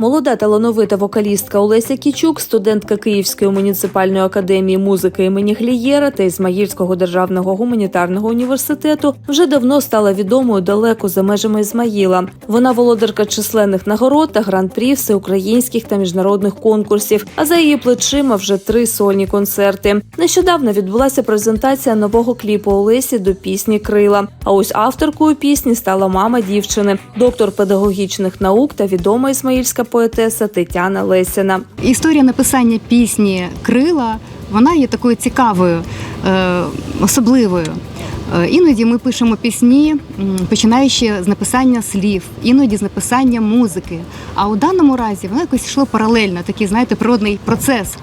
Молода талановита вокалістка Олеся Кічук, студентка Київської муніципальної академії музики імені Глієра та Ізмаїльського державного гуманітарного університету, вже давно стала відомою далеко за межами Ізмаїла. Вона володарка численних нагород та гран-прі всеукраїнських та міжнародних конкурсів. А за її плечима вже три сольні концерти. Нещодавно відбулася презентація нового кліпу Олесі до пісні Крила. А ось авторкою пісні стала мама дівчини, доктор педагогічних наук та відома ізмаїльська поетеса Тетяна Лесіна. Історія написання пісні Крила вона є такою цікавою, е, особливою. Е, Іноді ми пишемо пісні, починаючи з написання слів, іноді з написання музики. А у даному разі воно якось йшло паралельно, такий, знаєте, природний процес.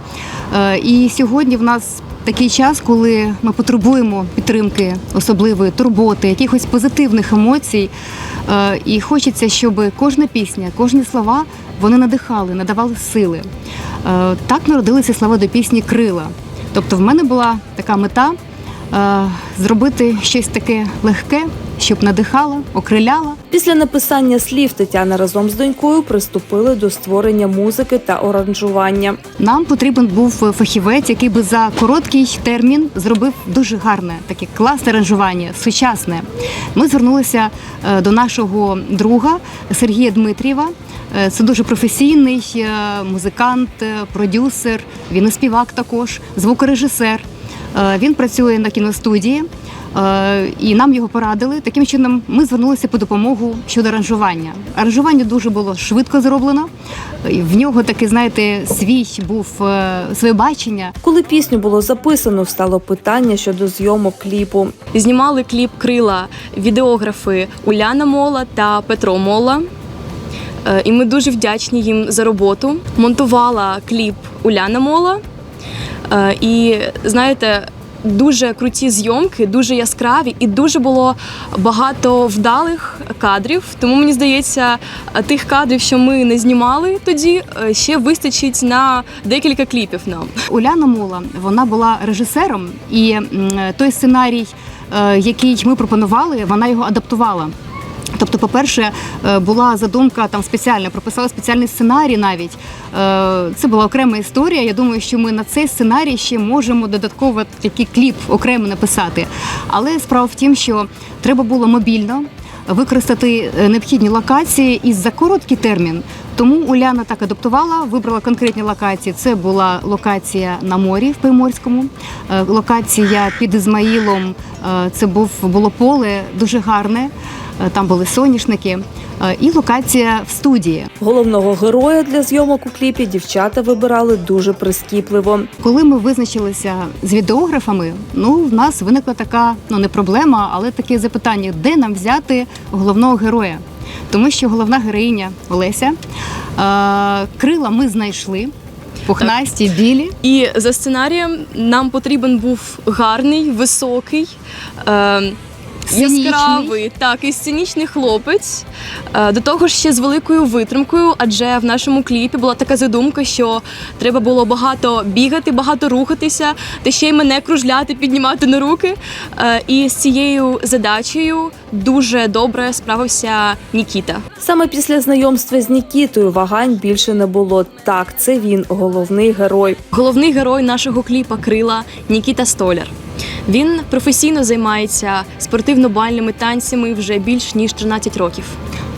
Е, І сьогодні в нас такий час, коли ми потребуємо підтримки особливої турботи, якихось позитивних емоцій. Е, І хочеться, щоб кожна пісня, кожні слова вони надихали, надавали сили. Е, Так народилися слова до пісні Крила. Тобто, в мене була така мета зробити щось таке легке, щоб надихало, окриляло. Після написання слів Тетяна разом з донькою приступили до створення музики та оранжування. Нам потрібен був фахівець, який би за короткий термін зробив дуже гарне, таке класне аранжування, сучасне. Ми звернулися е, до нашого друга Сергія Дмитрієва. Е, Це дуже професійний е, музикант, продюсер. Він і співак також, звукорежисер. Е, Він працює на кіностудії. Е, І нам його порадили. Таким чином, ми звернулися по допомогу щодо аранжування. Аранжування дуже було швидко зроблено. В нього таке, знаєте, свій був е, своє бачення. Коли пісню було записано, встало питання щодо зйомок кліпу. Знімали кліп Крила відеографи Уляна Мола та Петро Мола. І ми дуже вдячні їм за роботу. Монтувала кліп Уляна Мола. Е, І знаєте, дуже круті зйомки, дуже яскраві, і дуже було багато вдалих кадрів. Тому мені здається, тих кадрів, що ми не знімали тоді, е, ще вистачить на декілька кліпів нам. Уляна Мула вона була режисером, і той сценарій, е, який ми пропонували, вона його адаптувала. Тобто, по-перше, е, була задумка там спеціальна, прописала спеціальний сценарій навіть. Е, Це була окрема історія. Я думаю, що ми на цей сценарій ще можемо додатково такий кліп окремо написати. Але справа в тім, що треба було мобільно використати е, необхідні локації і за короткий термін. Тому Уляна так адаптувала, вибрала конкретні локації. Це була локація на морі в Приморському, е, локація під Ізмаїлом. е, Це було поле дуже гарне. Там були соняшники, і локація в студії. Головного героя для зйомок у кліпі дівчата вибирали дуже прискіпливо. Коли ми визначилися з відеографами, ну в нас виникла така ну не проблема, але таке запитання: де нам взяти головного героя? Тому що головна героїня Олеся е, крила ми знайшли. Пухнасті, білі. І за сценарієм нам потрібен був гарний, високий, е, Сценічний. яскравий, так, і сценічний хлопець. Е, до того ж ще з великою витримкою, адже в нашому кліпі була така задумка, що треба було багато бігати, багато рухатися, та ще й мене кружляти, піднімати на руки. Е, і з цією задачею дуже добре справився Нікіта. Саме після знайомства з Нікітою вагань більше не було. Так, це він головний герой. Головний герой нашого кліпа Крила Нікіта Столяр. Він професійно займається спортивно-бальними танцями вже більш ніж 13 років.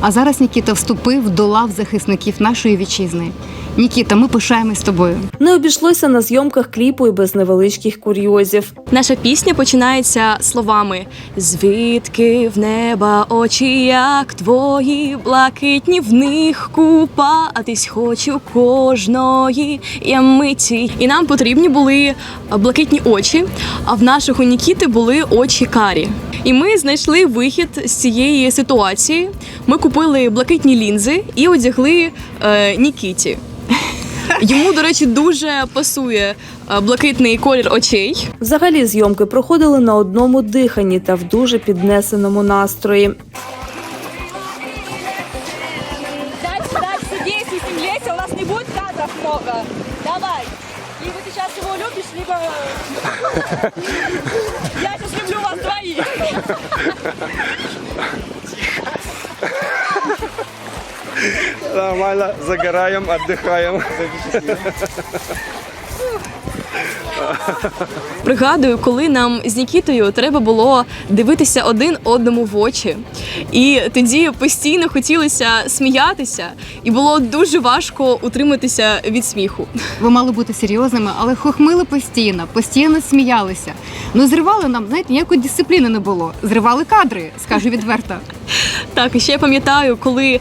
А зараз Нікіта вступив до лав захисників нашої вітчизни. Нікіта, ми пишаємось тобою. Не обійшлося на зйомках кліпу і без невеличких курйозів. Наша пісня починається словами Звідки в неба очі, як твої, блакитні в них купатись хочу кожної я миті. І нам потрібні були блакитні очі, а в нашого Нікіти були очі карі. І ми знайшли вихід з цієї ситуації. Ми купили блакитні лінзи і одягли е, Нікіті. Йому, до речі, дуже пасує е, блакитний колір очей. Взагалі зйомки проходили на одному диханні та в дуже піднесеному настрої. У нас не. Давай. Либо ты сейчас его любишь, либо... Я сейчас люблю вас двоих. Нормально, загораем, отдыхаем. Пригадую, коли нам з Нікітою треба було дивитися один одному в очі. І тоді постійно хотілося сміятися, і було дуже важко утриматися від сміху. Ви мали бути серйозними, але хохмили постійно, постійно сміялися. Ну зривали нам, знаєте, ніякої дисципліни не було. Зривали кадри, скажу відверто. Так, і ще я пам'ятаю, коли е,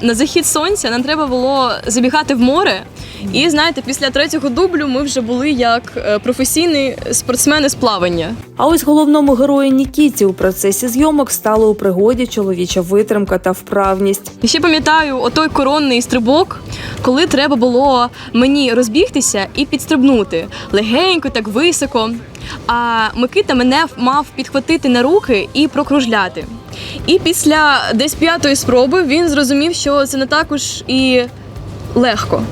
на захід сонця нам треба було забігати в море. І знаєте, після третього дублю ми вже були як е, професійні спортсмени з плавання. А ось головному герою Нікіті у процесі зйомок стало у пригоді чоловіча витримка та вправність. І ще пам'ятаю отой коронний стрибок, коли треба було мені розбігтися і підстрибнути легенько, так високо. А Микита мене мав підхватити на руки і прокружляти. І після десь п'ятої спроби він зрозумів, що це не також і легко.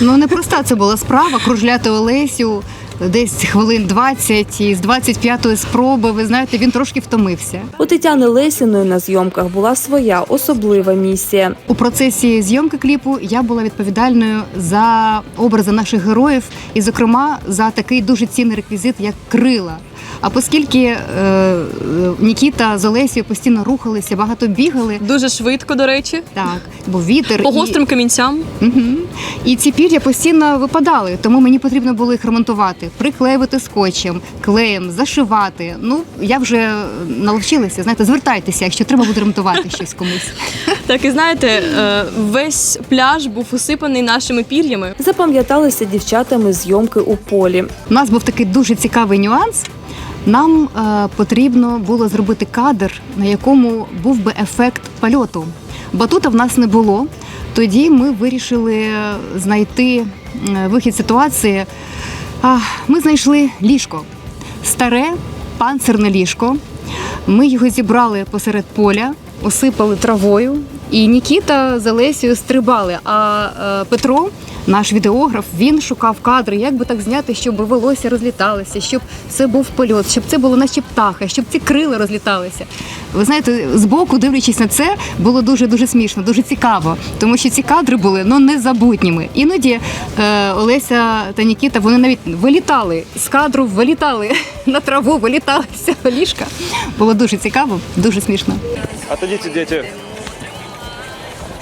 Ну непроста це була справа кружляти Олесю десь хвилин 20, і з 25-ї спроби, ви знаєте, він трошки втомився. У Тетяни Лесіної на зйомках була своя особлива місія. У процесі зйомки кліпу я була відповідальною за образи наших героїв, і, зокрема, за такий дуже цінний реквізит, як крила. А оскільки е, Нікіта з Олесією постійно рухалися, багато бігали, Дуже швидко, до речі, так, був вітер. по і- гострим камінцям. Угу. І ці пір'я постійно випадали, тому мені потрібно було їх ремонтувати, приклеювати скотчем, клеєм, зашивати. Ну я вже наловчилася. Знаєте, звертайтеся, якщо треба буде ремонтувати щось комусь. Так і знаєте, е, весь пляж був усипаний нашими пір'ями. Запам'яталися дівчатами зйомки у полі. У нас був такий дуже цікавий нюанс. Нам е, потрібно було зробити кадр, на якому був би ефект польоту. Батута в нас не було. Тоді ми вирішили знайти е, вихід ситуації. Ми знайшли ліжко, старе панцирне ліжко. Ми його зібрали посеред поля, осипали травою, і Нікіта з Олесією стрибали. А е, Петро, наш відеограф, він шукав кадри, як би так зняти, щоб волосся розліталося, щоб це був польот, щоб це було наче птаха, щоб ці крила розліталися. Ви знаєте, збоку, дивлячись на це, було дуже дуже смішно, дуже цікаво, тому що ці кадри були ну незабутніми. Іноді е, Олеся та Нікіта вони навіть вилітали з кадру, вилітали на траву, вилітали з ліжка. Було дуже цікаво, дуже смішно. Отойдите, дети.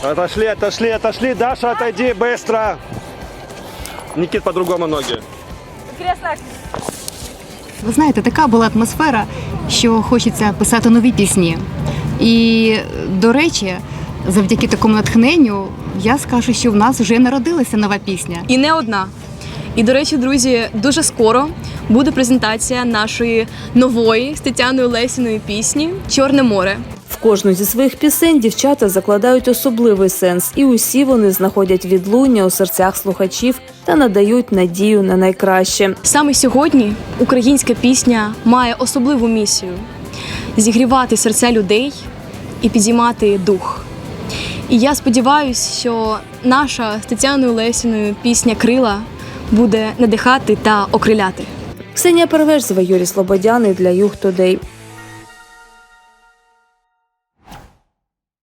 Отошли, отошли, отошли. Даша, отойди быстро. Никит, по-другому ноги. Ви знаєте, така була атмосфера, що хочеться писати нові пісні. І, до речі, завдяки такому натхненню я скажу, що в нас вже народилася нова пісня. І не одна. І до речі, друзі, дуже скоро буде презентація нашої нової з Тетяною Лесіною пісні Чорне море. В кожну зі своїх пісень дівчата закладають особливий сенс, і усі вони знаходять відлуння у серцях слухачів та надають надію на найкраще. Саме сьогодні українська пісня має особливу місію зігрівати серця людей і підіймати дух. І я сподіваюся, що наша з Тетяною Лесіною пісня Крила буде надихати та окриляти. Ксенія Переверзева, Юрій Слободяний для Юг Тодей.